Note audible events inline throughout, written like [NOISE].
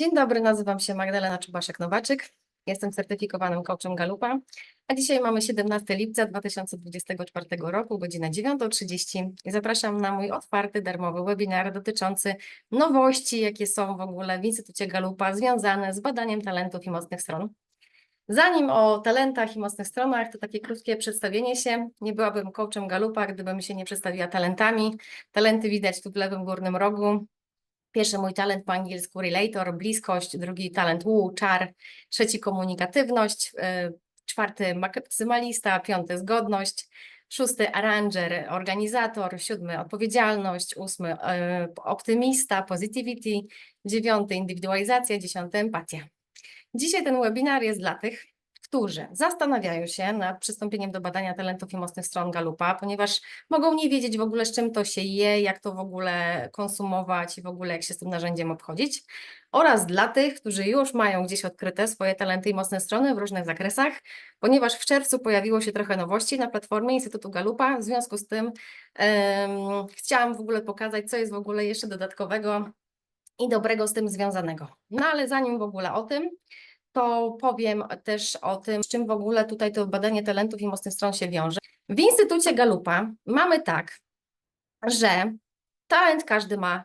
Dzień dobry, nazywam się Magdalena Czubaszek-Nowaczyk. Jestem certyfikowanym coachem Galupa, a dzisiaj mamy 17 lipca 2024 roku, godzina 9.30 i zapraszam na mój otwarty, darmowy webinar dotyczący nowości, jakie są w ogóle w Instytucie Galupa związane z badaniem talentów i mocnych stron. Zanim o talentach i mocnych stronach, to takie krótkie przedstawienie się. Nie byłabym coachem Galupa, gdybym się nie przedstawiła talentami. Talenty widać tu w lewym górnym rogu. Pierwszy mój talent po angielsku relator, bliskość, drugi talent woo, czar, trzeci komunikatywność, y, czwarty maksymalista, piąty zgodność, szósty arranger, organizator, siódmy odpowiedzialność, ósmy y, optymista, positivity, dziewiąty indywidualizacja, dziesiąty empatia. Dzisiaj ten webinar jest dla tych, którzy zastanawiają się nad przystąpieniem do badania talentów i mocnych stron Galupa, ponieważ mogą nie wiedzieć w ogóle, z czym to się je, jak to w ogóle konsumować i w ogóle jak się z tym narzędziem obchodzić. Oraz dla tych, którzy już mają gdzieś odkryte swoje talenty i mocne strony w różnych zakresach, ponieważ w czerwcu pojawiło się trochę nowości na platformie Instytutu Galupa. W związku z tym um, chciałam w ogóle pokazać, co jest w ogóle jeszcze dodatkowego i dobrego z tym związanego. No ale zanim w ogóle o tym, to powiem też o tym, z czym w ogóle tutaj to badanie talentów i mocnych stron się wiąże. W Instytucie Galupa mamy tak, że talent każdy ma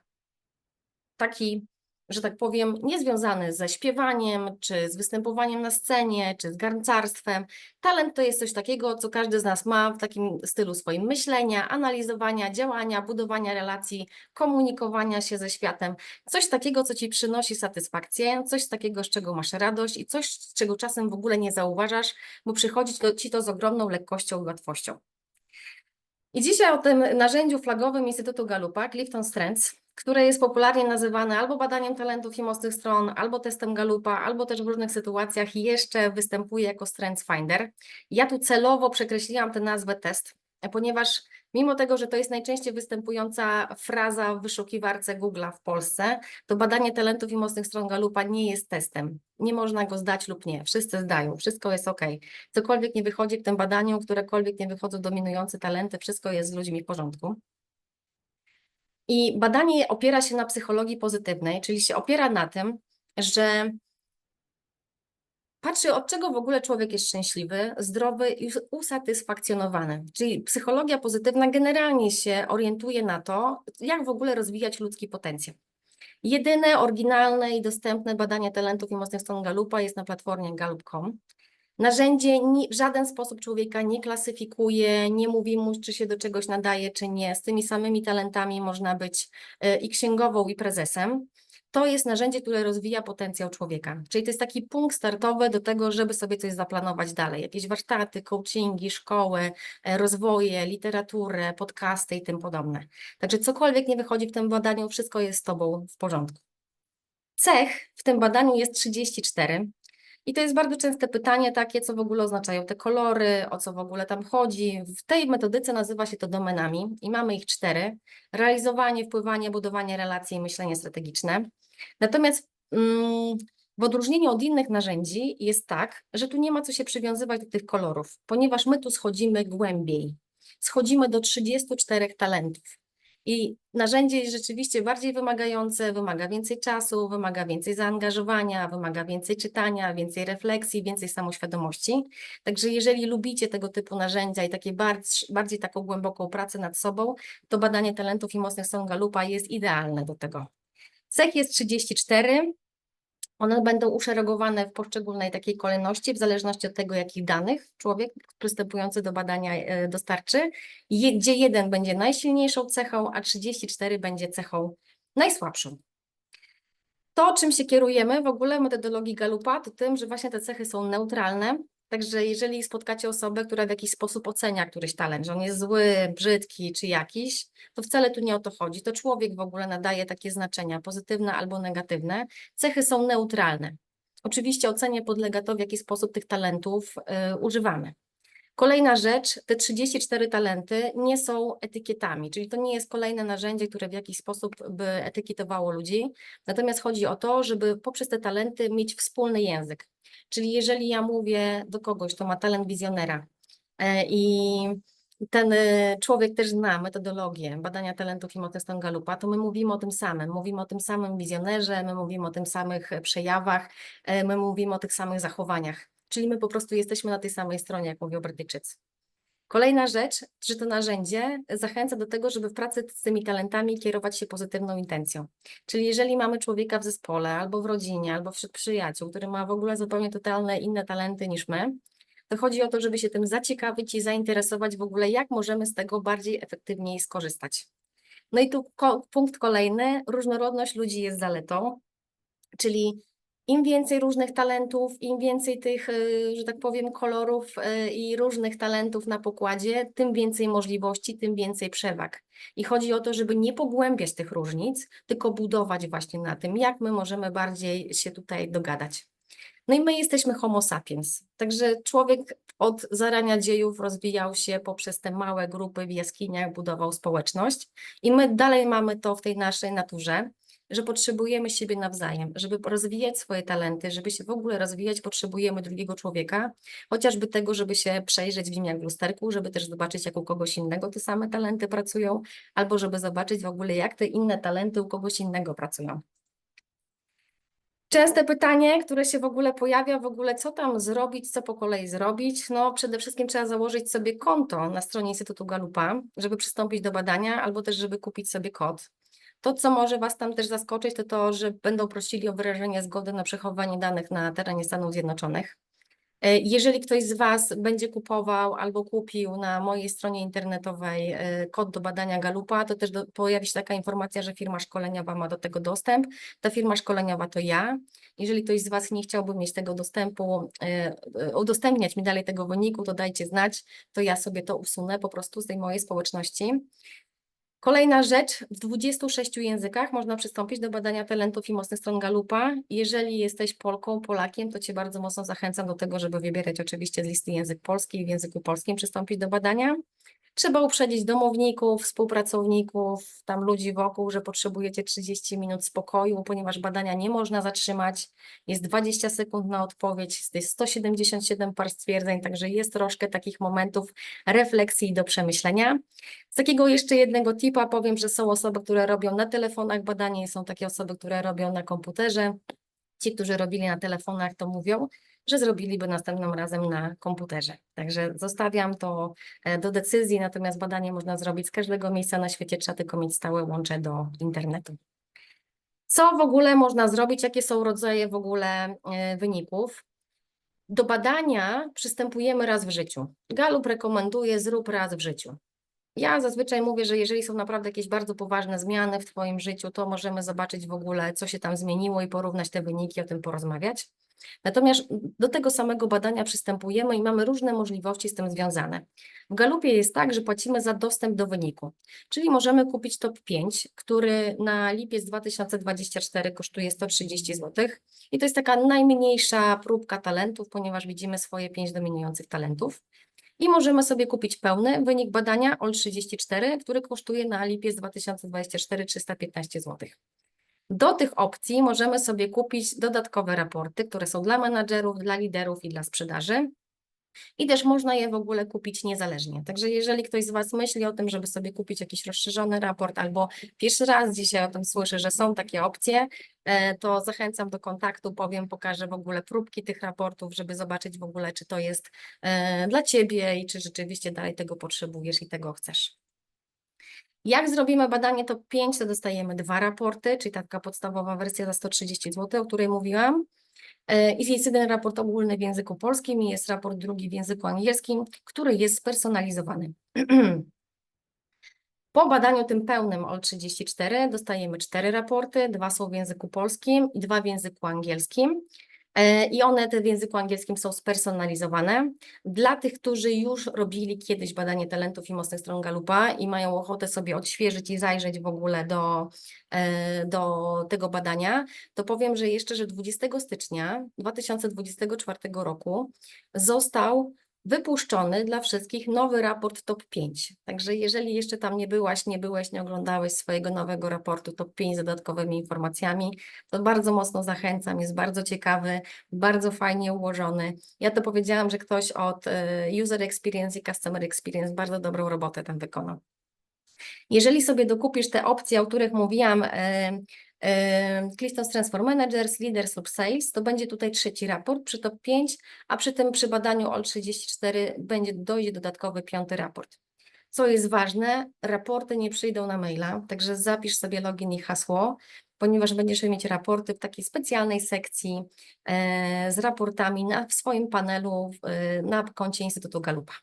taki że tak powiem, niezwiązany ze śpiewaniem, czy z występowaniem na scenie, czy z garncarstwem. Talent to jest coś takiego, co każdy z nas ma w takim stylu swoim myślenia, analizowania, działania, budowania relacji, komunikowania się ze światem. Coś takiego, co ci przynosi satysfakcję, coś takiego, z czego masz radość i coś, z czego czasem w ogóle nie zauważasz, bo przychodzi ci to z ogromną lekkością i łatwością. I dzisiaj o tym narzędziu flagowym Instytutu Galupa, Clifton Strengths, które jest popularnie nazywane albo badaniem talentów i mocnych stron, albo testem Galupa, albo też w różnych sytuacjach jeszcze występuje jako Strengths Finder. Ja tu celowo przekreśliłam tę nazwę test, ponieważ mimo tego, że to jest najczęściej występująca fraza w wyszukiwarce Google'a w Polsce, to badanie talentów i mocnych stron Galupa nie jest testem. Nie można go zdać lub nie. Wszyscy zdają, wszystko jest ok. Cokolwiek nie wychodzi w tym badaniu, którekolwiek nie wychodzą dominujące talenty, wszystko jest z ludźmi w porządku. I badanie opiera się na psychologii pozytywnej, czyli się opiera na tym, że patrzy, od czego w ogóle człowiek jest szczęśliwy, zdrowy i usatysfakcjonowany. Czyli psychologia pozytywna generalnie się orientuje na to, jak w ogóle rozwijać ludzki potencjał. Jedyne oryginalne i dostępne badanie talentów i mocnych stron Galupa jest na platformie galup.com. Narzędzie w żaden sposób człowieka nie klasyfikuje, nie mówi mu, czy się do czegoś nadaje, czy nie. Z tymi samymi talentami można być e, i księgową, i prezesem. To jest narzędzie, które rozwija potencjał człowieka. Czyli to jest taki punkt startowy do tego, żeby sobie coś zaplanować dalej. Jakieś warsztaty, coachingi, szkoły, e, rozwoje, literaturę, podcasty i tym podobne. Także cokolwiek nie wychodzi w tym badaniu, wszystko jest z Tobą w porządku. Cech w tym badaniu jest 34. I to jest bardzo częste pytanie takie, co w ogóle oznaczają te kolory, o co w ogóle tam chodzi. W tej metodyce nazywa się to domenami i mamy ich cztery. Realizowanie, wpływanie, budowanie relacji i myślenie strategiczne. Natomiast mm, w odróżnieniu od innych narzędzi jest tak, że tu nie ma co się przywiązywać do tych kolorów, ponieważ my tu schodzimy głębiej. Schodzimy do 34 talentów. I narzędzie jest rzeczywiście bardziej wymagające, wymaga więcej czasu, wymaga więcej zaangażowania, wymaga więcej czytania, więcej refleksji, więcej samoświadomości. Także jeżeli lubicie tego typu narzędzia i takie bardziej, bardziej taką głęboką pracę nad sobą, to badanie talentów i mocnych stron Galupa jest idealne do tego. Cech jest 34, one będą uszeregowane w poszczególnej takiej kolejności, w zależności od tego, jakich danych człowiek przystępujący do badania e, dostarczy, gdzie jeden będzie najsilniejszą cechą, a 34 będzie cechą najsłabszą. To, czym się kierujemy w ogóle metodologii Galupa, to tym, że właśnie te cechy są neutralne, Także jeżeli spotkacie osobę, która w jakiś sposób ocenia któryś talent, że on jest zły, brzydki czy jakiś, to wcale tu nie o to chodzi. To człowiek w ogóle nadaje takie znaczenia, pozytywne albo negatywne. Cechy są neutralne. Oczywiście ocenie podlega to, w jaki sposób tych talentów y, używamy. Kolejna rzecz, te 34 talenty nie są etykietami, czyli to nie jest kolejne narzędzie, które w jakiś sposób by etykietowało ludzi. Natomiast chodzi o to, żeby poprzez te talenty mieć wspólny język. Czyli jeżeli ja mówię do kogoś, kto ma talent wizjonera e, i ten y, człowiek też zna metodologię badania talentów i mocnych stron Galupa, to my mówimy o tym samym. Mówimy o tym samym wizjonerze, my mówimy o tym samych e, przejawach, e, my mówimy o tych samych zachowaniach. Czyli my po prostu jesteśmy na tej samej stronie, jak mówią Brytyjczycy. Kolejna rzecz, że to narzędzie zachęca do tego, żeby w pracy z tymi talentami kierować się pozytywną intencją. Czyli jeżeli mamy człowieka w zespole, albo w rodzinie, albo wśród przyjaciół, który ma w ogóle zupełnie totalne inne talenty niż my, to chodzi o to, żeby się tym zaciekawić i zainteresować w ogóle, jak możemy z tego bardziej efektywniej skorzystać. No i tu ko punkt kolejny, różnorodność ludzi jest zaletą, czyli im więcej różnych talentów, im więcej tych, y, że tak powiem, kolorów y, i różnych talentów na pokładzie, tym więcej możliwości, tym więcej przewag. I chodzi o to, żeby nie pogłębiać tych różnic, tylko budować właśnie na tym, jak my możemy bardziej się tutaj dogadać. No i my jesteśmy homo sapiens, także człowiek od zarania dziejów rozwijał się poprzez te małe grupy w jaskiniach, budował społeczność i my dalej mamy to w tej naszej naturze, że potrzebujemy siebie nawzajem, żeby rozwijać swoje talenty, żeby się w ogóle rozwijać, potrzebujemy drugiego człowieka, chociażby tego, żeby się przejrzeć w nim jak w lusterku, żeby też zobaczyć, jak u kogoś innego te same talenty pracują, albo żeby zobaczyć w ogóle, jak te inne talenty u kogoś innego pracują. Częste pytanie, które się w ogóle pojawia, w ogóle co tam zrobić, co po kolei zrobić? No przede wszystkim trzeba założyć sobie konto na stronie Instytutu Galupa, żeby przystąpić do badania albo też, żeby kupić sobie kod. To, co może Was tam też zaskoczyć, to to, że będą prosili o wyrażenie zgody na przechowywanie danych na terenie Stanów Zjednoczonych. E, Jeżeli ktoś z Was będzie kupował albo kupił na mojej stronie internetowej e, kod do badania Galupa, to też do, pojawi się taka informacja, że firma szkoleniowa ma do tego dostęp. Ta firma szkoleniowa to ja. Jeżeli ktoś z Was nie chciałby mieć tego dostępu, e, udostępniać mi dalej tego wyniku, to dajcie znać, to ja sobie to usunę po prostu z tej mojej społeczności. Kolejna rzecz, w 26 językach można przystąpić do badania talentów i mocnych stron Galupa. Jeżeli jesteś Polką, Polakiem, to Cię bardzo mocno zachęcam do tego, żeby wybierać oczywiście z listy język polski i w języku polskim przystąpić do badania. Trzeba uprzedzić domowników, współpracowników, tam ludzi wokół, że potrzebujecie 30 minut spokoju, ponieważ badania nie można zatrzymać. Jest 20 sekund na odpowiedź, jest 177 par stwierdzeń, także jest troszkę takich momentów refleksji do przemyślenia. Z takiego jeszcze jednego tipa powiem, że są osoby, które robią na telefonach badanie, i są takie osoby, które robią na komputerze. Ci, którzy robili na telefonach, to mówią, że zrobiliby następnym razem na komputerze. Także zostawiam to e, do decyzji, natomiast badanie można zrobić z każdego miejsca na świecie, trzeba tylko mieć stałe łącze do internetu. Co w ogóle można zrobić, jakie są rodzaje w ogóle e, wyników? Do badania przystępujemy raz w życiu. Galup rekomenduje zrób raz w życiu. Ja zazwyczaj mówię, że jeżeli są naprawdę jakieś bardzo poważne zmiany w Twoim życiu, to możemy zobaczyć w ogóle, co się tam zmieniło i porównać te wyniki, o tym porozmawiać. Natomiast do tego samego badania przystępujemy i mamy różne możliwości z tym związane. W Galupie jest tak, że płacimy za dostęp do wyniku, czyli możemy kupić top 5, który na lipiec 2024 kosztuje 130 zł i to jest taka najmniejsza próbka talentów, ponieważ widzimy swoje 5 dominujących talentów. I możemy sobie kupić pełny wynik badania OL34, który kosztuje na lipiec 2024 315 zł. Do tych opcji możemy sobie kupić dodatkowe raporty, które są dla menadżerów, dla liderów i dla sprzedaży. I też można je w ogóle kupić niezależnie. Także jeżeli ktoś z Was myśli o tym, żeby sobie kupić jakiś rozszerzony raport, albo pierwszy raz dzisiaj o tym słyszy, że są takie opcje, e, to zachęcam do kontaktu, powiem, pokażę w ogóle próbki tych raportów, żeby zobaczyć w ogóle, czy to jest e, dla Ciebie i czy rzeczywiście dalej tego potrzebujesz i tego chcesz. Jak zrobimy badanie top 5, to dostajemy dwa raporty, czyli taka podstawowa wersja za 130 zł, o której mówiłam. E, I jest jeden raport ogólny w języku polskim i jest raport drugi w języku angielskim, który jest spersonalizowany. [CLEARS THROAT] Po badaniu tym pełnym OL34 dostajemy cztery raporty, dwa są w języku polskim i dwa w języku angielskim. E, I one te w języku angielskim są spersonalizowane. Dla tych, którzy już robili kiedyś badanie talentów i mocnych stron Galupa i mają ochotę sobie odświeżyć i zajrzeć w ogóle do, e, do tego badania, to powiem, że jeszcze, że 20 stycznia 2024 roku został wypuszczony dla wszystkich nowy raport Top 5. Także jeżeli jeszcze tam nie byłaś, nie byłeś, nie oglądałeś swojego nowego raportu Top 5 z dodatkowymi informacjami, to bardzo mocno zachęcam, jest bardzo ciekawy, bardzo fajnie ułożony. Ja to powiedziałam, że ktoś od e, User Experience i Customer Experience bardzo dobrą robotę tam wykonał. Jeżeli sobie dokupisz te opcje, o których mówiłam, e, Clifton Transform Managers, Leaders lub Sales, to będzie tutaj trzeci raport przy top 5, a przy tym przy badaniu OL34 będzie dojdzie dodatkowy piąty raport. Co jest ważne, raporty nie przyjdą na maila, także zapisz sobie login i hasło, ponieważ będziesz mieć raporty w takiej specjalnej sekcji e, z raportami na, w swoim panelu e, na koncie Instytutu Galupa.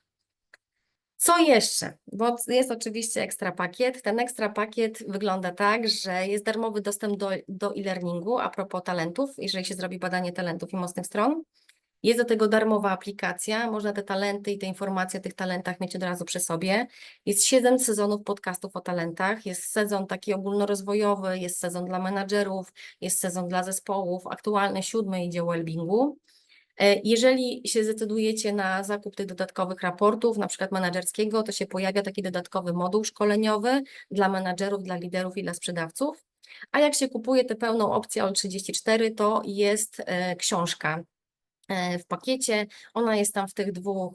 Co jeszcze? Bo jest oczywiście ekstra pakiet. Ten ekstra pakiet wygląda tak, że jest darmowy dostęp do, do e-learningu a propos talentów, jeżeli się zrobi badanie talentów i mocnych stron. Jest do tego darmowa aplikacja, można te talenty i te informacje o tych talentach mieć od razu przy sobie. Jest siedem sezonów podcastów o talentach, jest sezon taki ogólnorozwojowy, jest sezon dla menadżerów, jest sezon dla zespołów, aktualny siódmy idzie o wellbingu. E, Jeżeli się zdecydujecie na zakup tych dodatkowych raportów, na przykład menedżerskiego, to się pojawia taki dodatkowy moduł szkoleniowy dla menadżerów, dla liderów i dla sprzedawców. A jak się kupuje tę pełną opcję OL34, to jest e, książka e, w pakiecie. Ona jest tam w tych dwóch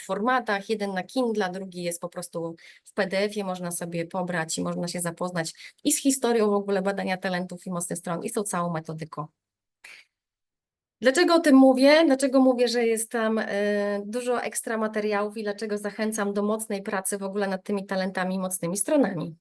formatach. Jeden na Kindle, drugi jest po prostu w PDF-ie. Można sobie pobrać i można się zapoznać i z historią w ogóle badania talentów i mocnych stron, i z tą całą metodyką. Dlaczego o tym mówię? Dlaczego mówię, że jest tam e, dużo ekstra materiałów i dlaczego zachęcam do mocnej pracy w ogóle nad tymi talentami mocnymi stronami?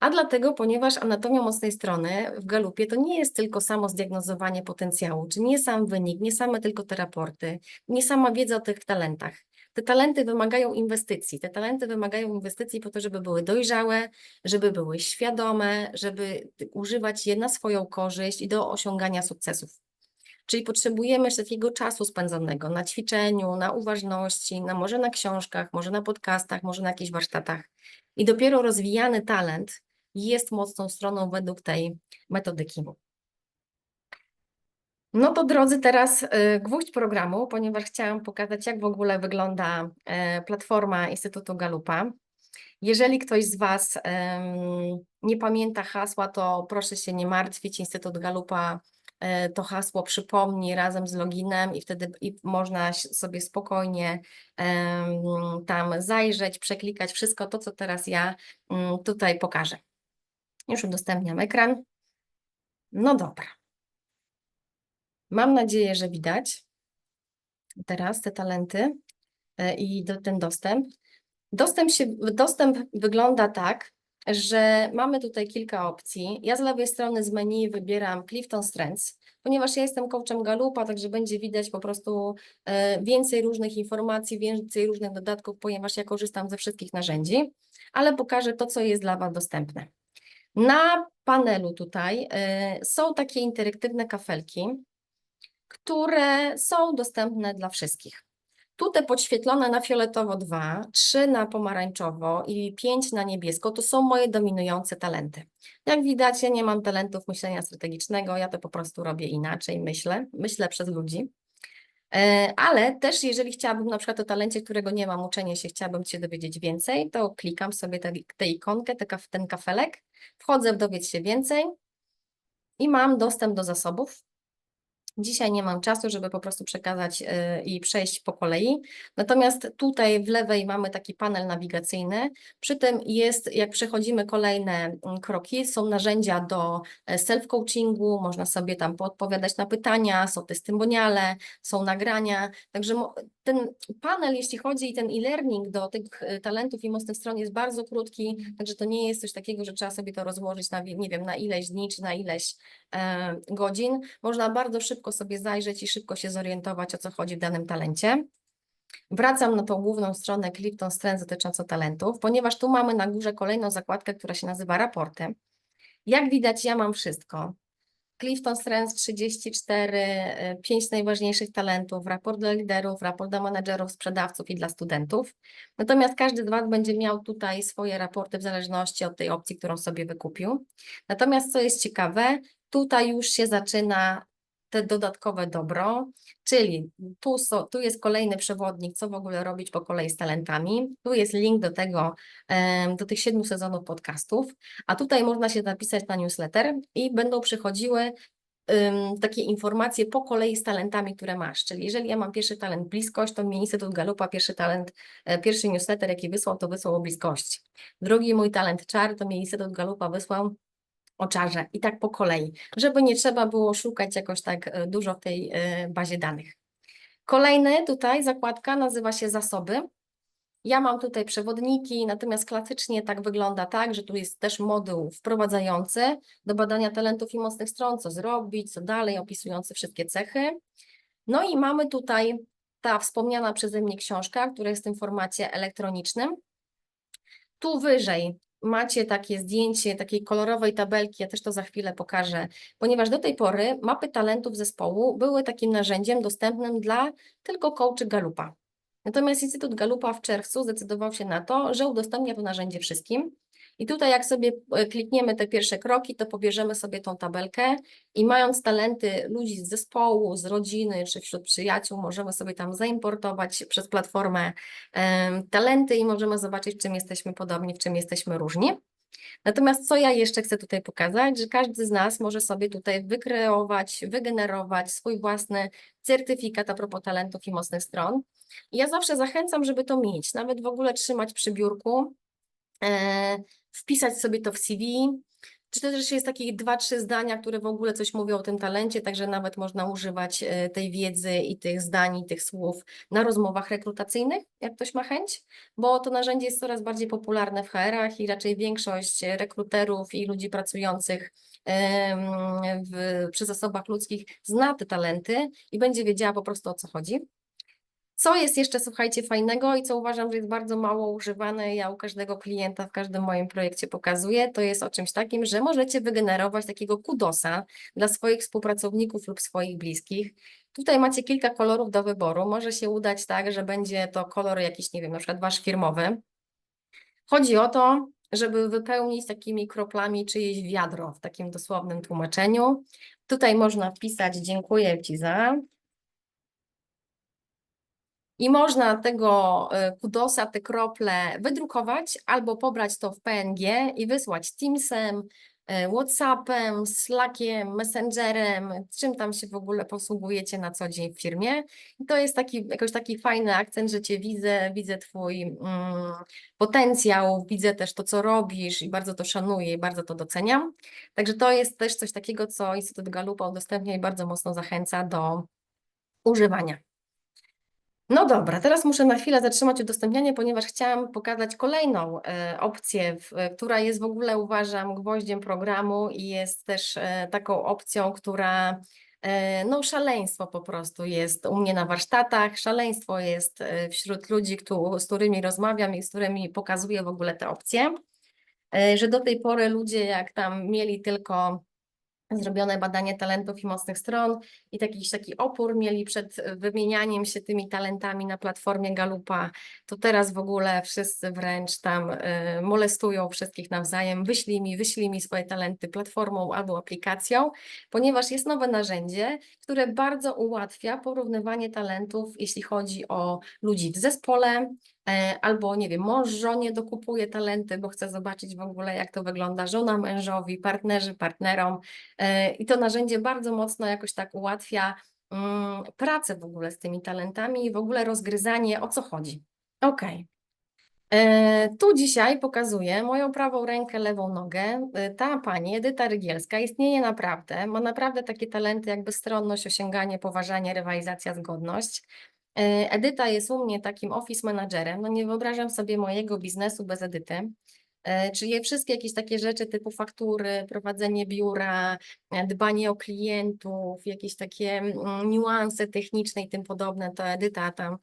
A dlatego, ponieważ anatomia mocnej strony w galupie to nie jest tylko samo zdiagnozowanie potencjału, czy nie sam wynik, nie same tylko te raporty, nie sama wiedza o tych talentach. Te talenty wymagają inwestycji. Te talenty wymagają inwestycji po to, żeby były dojrzałe, żeby były świadome, żeby używać je na swoją korzyść i do osiągania sukcesów. Czyli potrzebujemy jeszcze takiego czasu spędzonego na ćwiczeniu, na uważności, na może na książkach, może na podcastach, może na jakichś warsztatach. I dopiero rozwijany talent jest mocną stroną według tej metodyki. No to drodzy, teraz y, gwóźdź programu, ponieważ chciałam pokazać, jak w ogóle wygląda e, platforma Instytutu Galupa. Jeżeli ktoś z Was nie pamięta hasła, to proszę się nie martwić. Instytut Galupa to hasło przypomni razem z loginem i wtedy i można sobie spokojnie tam zajrzeć, przeklikać wszystko to, co teraz ja mm, tutaj pokażę. Już udostępniam ekran. No dobra. Mam nadzieję, że widać teraz te talenty e, i do, ten dostęp. Dostęp, się, dostęp wygląda tak, że mamy tutaj kilka opcji. Ja z lewej strony z menu wybieram Clifton Strengths, ponieważ ja jestem coachem Galupa, także będzie widać po prostu e, więcej różnych informacji, więcej różnych dodatków, ponieważ ja korzystam ze wszystkich narzędzi, ale pokażę to, co jest dla Was dostępne. Na panelu tutaj e, są takie interaktywne kafelki, które są dostępne dla wszystkich. Tutaj podświetlone na fioletowo 2, 3 na pomarańczowo i 5 na niebiesko to są moje dominujące talenty. Jak widać, ja nie mam talentów myślenia strategicznego, ja to po prostu robię inaczej, myślę, myślę przez ludzi. E, Ale też jeżeli chciałabym na przykład o talencie, którego nie mam, uczenie się, chciałabym się dowiedzieć więcej, to klikam sobie tę tę ikonkę, ten kafelek, wchodzę w dowiedz się więcej i mam dostęp do zasobów. Dzisiaj nie mam czasu, żeby po prostu przekazać y, i przejść po kolei. Natomiast tutaj w lewej mamy taki panel nawigacyjny. Przy tym jest, jak przechodzimy kolejne mm, kroki, są narzędzia do e, self-coachingu, można sobie tam podpowiadać na pytania, są testymoniale, są nagrania. Także ten panel, jeśli chodzi i ten e-learning do tych e, talentów i mocnych stron jest bardzo krótki, także to nie jest coś takiego, że trzeba sobie to rozłożyć na, nie wiem, na ileś dni czy na ileś e, godzin. Można bardzo szybko sobie zajrzeć i szybko się zorientować, o co chodzi w danym talencie. Wracam na tą główną stronę Clifton Strengths dotyczącą talentów, ponieważ tu mamy na górze kolejną zakładkę, która się nazywa raporty. Jak widać, ja mam wszystko. Clifton Strengths 34, y, 5 najważniejszych talentów, raport dla liderów, raport dla menedżerów, sprzedawców i dla studentów. Natomiast każdy z Was będzie miał tutaj swoje raporty w zależności od tej opcji, którą sobie wykupił. Natomiast co jest ciekawe, tutaj już się zaczyna te dodatkowe dobro, czyli tu, so, tu jest kolejny przewodnik, co w ogóle robić po kolei z talentami. Tu jest link do tego, do tych siedmiu sezonów podcastów, a tutaj można się zapisać na newsletter i będą przychodziły takie informacje po kolei z talentami, które masz. Czyli jeżeli ja mam pierwszy talent bliskość, to mi Instytut Galupa pierwszy talent, e, pierwszy newsletter, jaki wysłał, to wysłał o bliskości. Drugi mój talent czar, to mi Instytut Galupa wysłał o czarze i tak po kolei, żeby nie trzeba było szukać jakoś tak e, dużo w tej e, bazie danych. Kolejny tutaj zakładka nazywa się zasoby. Ja mam tutaj przewodniki, natomiast klasycznie tak wygląda tak, że tu jest też moduł wprowadzający do badania talentów i mocnych stron, co zrobić, co dalej, opisujący wszystkie cechy. No i mamy tutaj ta wspomniana przeze mnie książka, która jest w formacie elektronicznym. Tu wyżej macie takie zdjęcie takiej kolorowej tabelki, ja też to za chwilę pokażę, ponieważ do tej pory mapy talentów zespołu były takim narzędziem dostępnym dla tylko coachy Galupa. Natomiast Instytut Galupa w czerwcu zdecydował się na to, że udostępnia to narzędzie wszystkim. I tutaj jak sobie e, klikniemy te pierwsze kroki, to pobierzemy sobie tą tabelkę i mając talenty ludzi z zespołu, z rodziny czy wśród przyjaciół, możemy sobie tam zaimportować przez platformę talenty i możemy zobaczyć, czym jesteśmy podobni, w czym jesteśmy różni. Natomiast co ja jeszcze chcę tutaj pokazać, że każdy z nas może sobie tutaj wykreować, wygenerować swój własny certyfikat a propos talentów i mocnych stron. I ja zawsze zachęcam, żeby to mieć, nawet w ogóle trzymać przy biurku, wpisać sobie to w CV. Czy też jest takie dwa, trzy zdania, które w ogóle coś mówią o tym talencie, także nawet można używać e, tej wiedzy i tych zdań, i tych słów na rozmowach rekrutacyjnych, jak ktoś ma chęć, bo to narzędzie jest coraz bardziej popularne w HR-ach i raczej większość rekruterów i ludzi pracujących w, przy zasobach ludzkich zna te talenty i będzie wiedziała po prostu o co chodzi. Co jest jeszcze, słuchajcie, fajnego i co uważam, że jest bardzo mało używane, ja u każdego klienta w każdym moim projekcie pokazuję, to jest o czymś takim, że możecie wygenerować takiego kudosa dla swoich współpracowników lub swoich bliskich. Tutaj macie kilka kolorów do wyboru. Może się udać tak, że będzie to kolor jakiś, nie wiem, na przykład wasz firmowy. Chodzi o to, żeby wypełnić takimi kroplami czyjeś wiadro w takim dosłownym tłumaczeniu. Tutaj można wpisać dziękuję Ci za i można tego e, kudosa, te krople wydrukować albo pobrać to w PNG i wysłać Teamsem, e, Whatsappem, Slackiem, Messengerem, czym tam się w ogóle posługujecie na co dzień w firmie. I to jest taki, jakoś taki fajny akcent, że Cię widzę, widzę Twój mm, potencjał, widzę też to, co robisz i bardzo to szanuję i bardzo to doceniam. Także to jest też coś takiego, co Instytut Galupa udostępnia i bardzo mocno zachęca do używania. No dobra, teraz muszę na chwilę zatrzymać udostępnianie, ponieważ chciałam pokazać kolejną e, opcję, e, która jest w ogóle uważam gwoździem programu i jest też e, taką opcją, która no szaleństwo po prostu jest u mnie na warsztatach, szaleństwo jest wśród ludzi, z którymi rozmawiam i z którymi pokazuję w ogóle te opcje, że do tej pory ludzie jak tam mieli tylko zrobione badanie talentów i mocnych stron i jakiś taki opór mieli przed wymienianiem się tymi talentami na platformie Galupa, to teraz w ogóle wszyscy wręcz tam y, molestują wszystkich nawzajem, wyślij mi, wyślij mi swoje talenty platformą albo aplikacją, ponieważ jest nowe narzędzie, które bardzo ułatwia porównywanie talentów, jeśli chodzi o ludzi w zespole, albo nie wiem, mąż żonie dokupuje talenty, bo chce zobaczyć w ogóle, jak to wygląda żona mężowi, partnerzy partnerom. E, I to narzędzie bardzo mocno jakoś tak ułatwia mm, pracę w ogóle z tymi talentami i w ogóle rozgryzanie, o co chodzi. Ok. Tu dzisiaj pokazuję moją prawą rękę, lewą nogę. E, Ta pani, Edyta Rygielska, istnieje naprawdę, ma naprawdę takie talenty jak bezstronność, osiąganie, poważanie, rywalizacja, zgodność. E, Edyta jest u mnie takim office managerem. No nie wyobrażam sobie mojego biznesu bez Edyty. E, Czyli wszystkie jakieś takie rzeczy typu faktury, prowadzenie biura, e, dbanie o klientów, jakieś takie mm, niuanse techniczne i tym podobne, to Edyta tam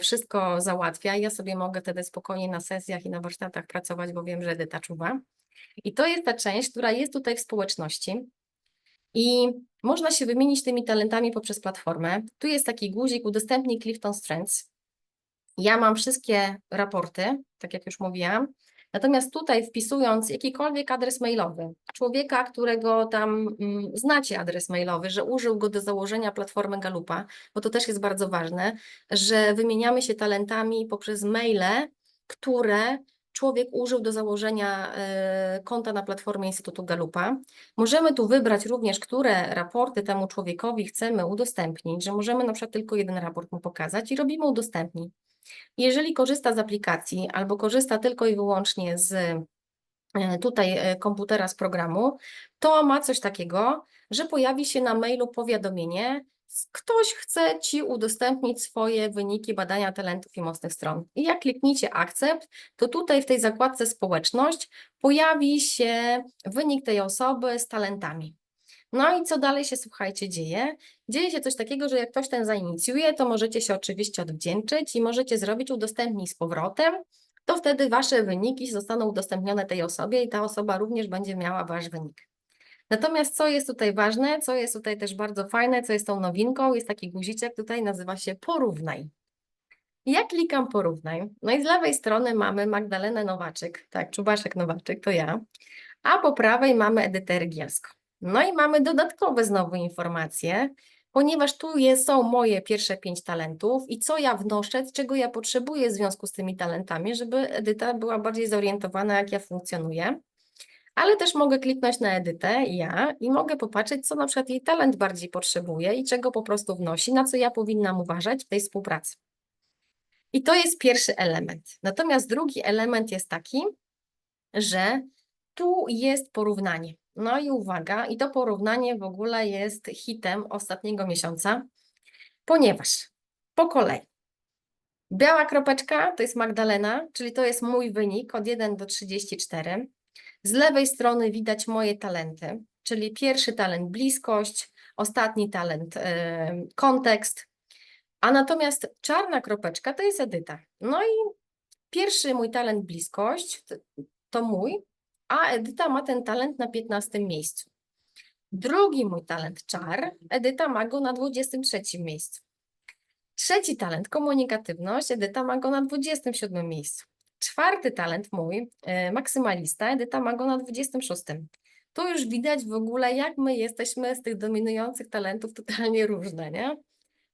wszystko załatwia. Ja sobie mogę wtedy spokojnie na sesjach i na warsztatach pracować, bo wiem, że Edyta czuwa. I to jest ta część, która jest tutaj w społeczności. I można się wymienić tymi talentami poprzez platformę. Tu jest taki guzik, udostępnij Clifton Strengths. Ja mam wszystkie raporty, tak jak już mówiłam. Natomiast tutaj wpisując jakikolwiek adres mailowy, człowieka, którego tam mm, znacie adres mailowy, że użył go do założenia platformy Galupa, bo to też jest bardzo ważne, że wymieniamy się talentami poprzez maile, które człowiek użył do założenia e, konta na platformie Instytutu Galupa. Możemy tu wybrać również, które raporty temu człowiekowi chcemy udostępnić, że możemy na przykład tylko jeden raport mu pokazać i robimy udostępnij. Jeżeli korzysta z aplikacji albo korzysta tylko i wyłącznie z e, tutaj e, komputera, z programu, to ma coś takiego, że pojawi się na mailu powiadomienie, ktoś chce Ci udostępnić swoje wyniki badania talentów i mocnych stron. I jak klikniecie akcept, to tutaj w tej zakładce społeczność pojawi się wynik tej osoby z talentami. No i co dalej się, słuchajcie, dzieje? Dzieje się coś takiego, że jak ktoś ten zainicjuje, to możecie się oczywiście odwdzięczyć i możecie zrobić udostępnij z powrotem, to wtedy Wasze wyniki zostaną udostępnione tej osobie i ta osoba również będzie miała Wasz wynik. Natomiast co jest tutaj ważne, co jest tutaj też bardzo fajne, co jest tą nowinką, jest taki guziczek tutaj, nazywa się porównaj. Ja klikam porównaj, no i z lewej strony mamy Magdalenę Nowaczyk, tak, Czubaszek Nowaczyk, to ja, a po prawej mamy Edytę Rygielsko. No i mamy dodatkowe znowu informacje, ponieważ tu jest, są moje pierwsze pięć talentów i co ja wnoszę, czego ja potrzebuję w związku z tymi talentami, żeby Edyta była bardziej zorientowana, jak ja funkcjonuję. Ale też mogę kliknąć na Edytę, ja, i mogę popatrzeć, co na przykład jej talent bardziej potrzebuje i czego po prostu wnosi, na co ja powinnam uważać w tej współpracy. I to jest pierwszy element. Natomiast drugi element jest taki, że tu jest porównanie. No i uwaga, i to porównanie w ogóle jest hitem ostatniego miesiąca, ponieważ po kolei biała kropeczka to jest Magdalena, czyli to jest mój wynik od 1 do 34. Z lewej strony widać moje talenty, czyli pierwszy talent bliskość, ostatni talent y, kontekst, a natomiast czarna kropeczka to jest Edyta. No i pierwszy mój talent bliskość to mój, a Edyta ma ten talent na 15 miejscu. Drugi mój talent czar, Edyta ma go na 23 miejscu. Trzeci talent komunikatywność, Edyta ma go na 27 miejscu. Czwarty talent mój, e, maksymalista, Edyta ma go na 26. Tu już widać w ogóle, jak my jesteśmy z tych dominujących talentów totalnie różne, nie?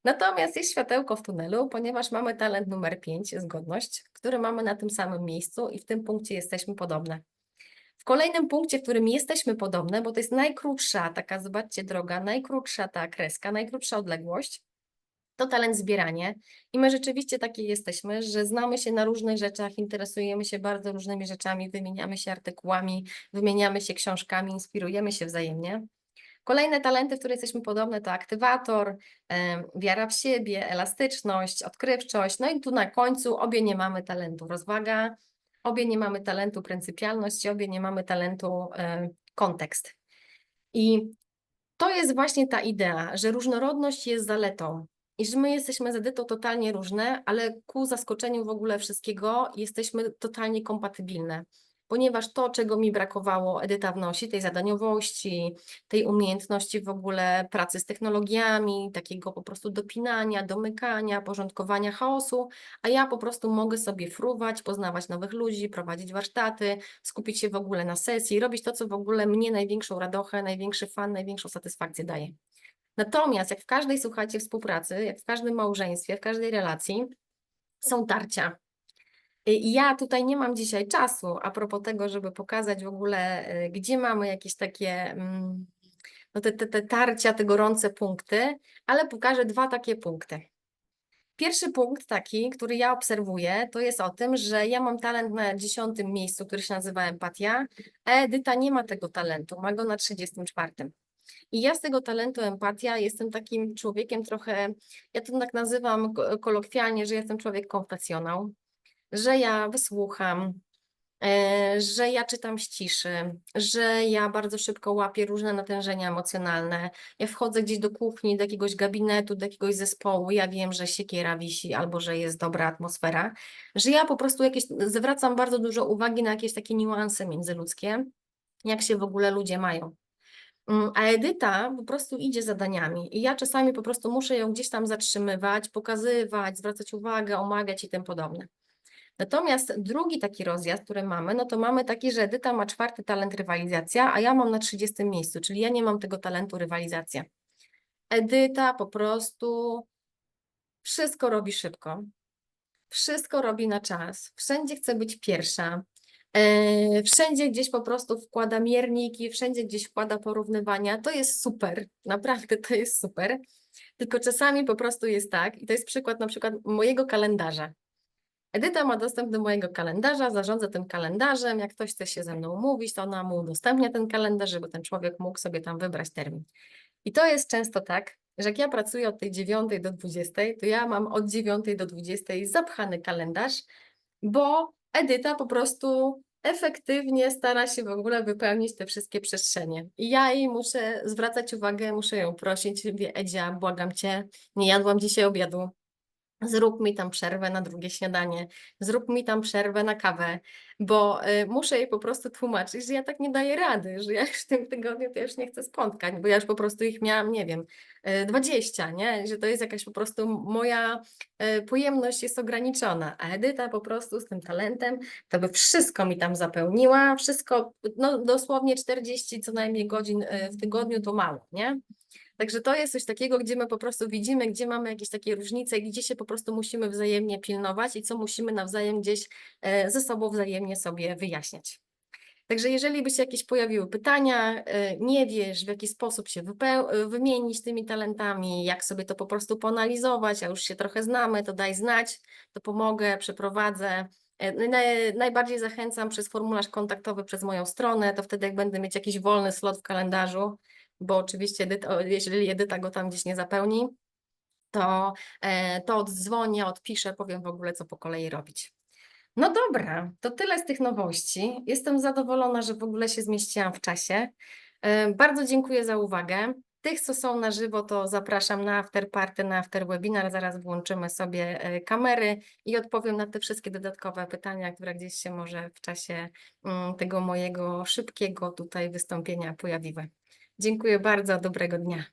Natomiast jest światełko w tunelu, ponieważ mamy talent numer 5, zgodność, który mamy na tym samym miejscu i w tym punkcie jesteśmy podobne. W kolejnym punkcie, w którym jesteśmy podobne, bo to jest najkrótsza taka, zobaczcie, droga, najkrótsza ta kreska, najkrótsza odległość, to talent zbieranie. I my rzeczywiście takie jesteśmy, że znamy się na różnych rzeczach, interesujemy się bardzo różnymi rzeczami, wymieniamy się artykułami, wymieniamy się książkami, inspirujemy się wzajemnie. Kolejne talenty, w które jesteśmy podobne, to aktywator, wiara w siebie, elastyczność, odkrywczość. No i tu na końcu obie nie mamy talentu rozwaga, obie nie mamy talentu pryncypialność, obie nie mamy talentu kontekst. I to jest właśnie ta idea, że różnorodność jest zaletą i że my jesteśmy z Edytą totalnie różne, ale ku zaskoczeniu w ogóle wszystkiego jesteśmy totalnie kompatybilne ponieważ to, czego mi brakowało, Edyta wnosi, tej zadaniowości, tej umiejętności w ogóle pracy z technologiami, takiego po prostu dopinania, domykania, porządkowania chaosu, a ja po prostu mogę sobie fruwać, poznawać nowych ludzi, prowadzić warsztaty, skupić się w ogóle na sesji, robić to, co w ogóle mnie największą radochę, największy fan, największą satysfakcję daje. Natomiast jak w każdej, słuchajcie, współpracy, jak w każdym małżeństwie, w każdej relacji, są tarcia, i ja tutaj nie mam dzisiaj czasu a propos tego, żeby pokazać w ogóle, y, gdzie mamy jakieś takie mm, no te, te, te tarcia, te gorące punkty, ale pokażę dwa takie punkty. Pierwszy punkt taki, który ja obserwuję, to jest o tym, że ja mam talent na dziesiątym miejscu, który się nazywa empatia, a Edyta nie ma tego talentu, ma go na 34. I ja z tego talentu empatia jestem takim człowiekiem trochę, ja to tak nazywam kolokwialnie, że jestem człowiek konfesjonał, że ja wysłucham, e, że ja czytam z ciszy, że ja bardzo szybko łapię różne natężenia emocjonalne. Ja wchodzę gdzieś do kuchni, do jakiegoś gabinetu, do jakiegoś zespołu, ja wiem, że siekiera wisi albo że jest dobra atmosfera, że ja po prostu jakieś, zwracam bardzo dużo uwagi na jakieś takie niuanse międzyludzkie, jak się w ogóle ludzie mają. Mm, a Edyta po prostu idzie zadaniami i ja czasami po prostu muszę ją gdzieś tam zatrzymywać, pokazywać, zwracać uwagę, omawiać i tym podobne. Natomiast drugi taki rozjazd, który mamy, no to mamy taki, że Edyta ma czwarty talent rywalizacja, a ja mam na 30 miejscu, czyli ja nie mam tego talentu rywalizacja. Edyta po prostu wszystko robi szybko. Wszystko robi na czas. Wszędzie chce być pierwsza. E, Wszędzie gdzieś po prostu wkłada mierniki, wszędzie gdzieś wkłada porównywania. To jest super, naprawdę to jest super. Tylko czasami po prostu jest tak, i to jest przykład na przykład mojego kalendarza. Edyta ma dostęp do mojego kalendarza, zarządza tym kalendarzem. Jak ktoś chce się ze mną umówić, to ona mu udostępnia ten kalendarz, żeby ten człowiek mógł sobie tam wybrać termin. I to jest często tak, że jak ja pracuję od tej 9 do 20, to ja mam od 9 do 20 zapchany kalendarz, bo Edyta po prostu efektywnie stara się w ogóle wypełnić te wszystkie przestrzenie. I ja jej muszę zwracać uwagę, muszę ją prosić, mówię, Edzia, błagam cię, nie jadłam dzisiaj obiadu, Zrób mi tam przerwę na drugie śniadanie, zrób mi tam przerwę na kawę, bo y, muszę jej po prostu tłumaczyć, że ja tak nie daję rady, że ja już w tym tygodniu to już nie chcę spotkań, bo ja już po prostu ich miałam, nie wiem, y, 20, nie? Że to jest jakaś po prostu moja y, pojemność jest ograniczona, a Edyta po prostu z tym talentem to by wszystko mi tam zapełniła, wszystko, no dosłownie 40 co najmniej godzin y, w tygodniu to mało, nie? Także to jest coś takiego, gdzie my po prostu widzimy, gdzie mamy jakieś takie różnice, gdzie się po prostu musimy wzajemnie pilnować i co musimy nawzajem gdzieś e, ze sobą wzajemnie sobie wyjaśniać. Także jeżeli by się jakieś pojawiły pytania, e, nie wiesz w jaki sposób się e, wymienić tymi talentami, jak sobie to po prostu poanalizować, a już się trochę znamy, to daj znać, to pomogę, przeprowadzę. Naj- Najbardziej zachęcam przez formularz kontaktowy przez moją stronę, to wtedy jak będę mieć jakiś wolny slot w kalendarzu, bo oczywiście Edyta, jeżeli Edyta go tam gdzieś nie zapełni, to, e, to oddzwonię, odpiszę, powiem w ogóle, co po kolei robić. No dobra, to tyle z tych nowości. Jestem zadowolona, że w ogóle się zmieściłam w czasie. E, Bardzo dziękuję za uwagę. Tych, co są na żywo, to zapraszam na afterparty, na afterwebinar. Zaraz włączymy sobie e, kamery i odpowiem na te wszystkie dodatkowe pytania, które gdzieś się może w czasie mm, tego mojego szybkiego tutaj wystąpienia pojawiły. Dziękuję bardzo, dobrego dnia.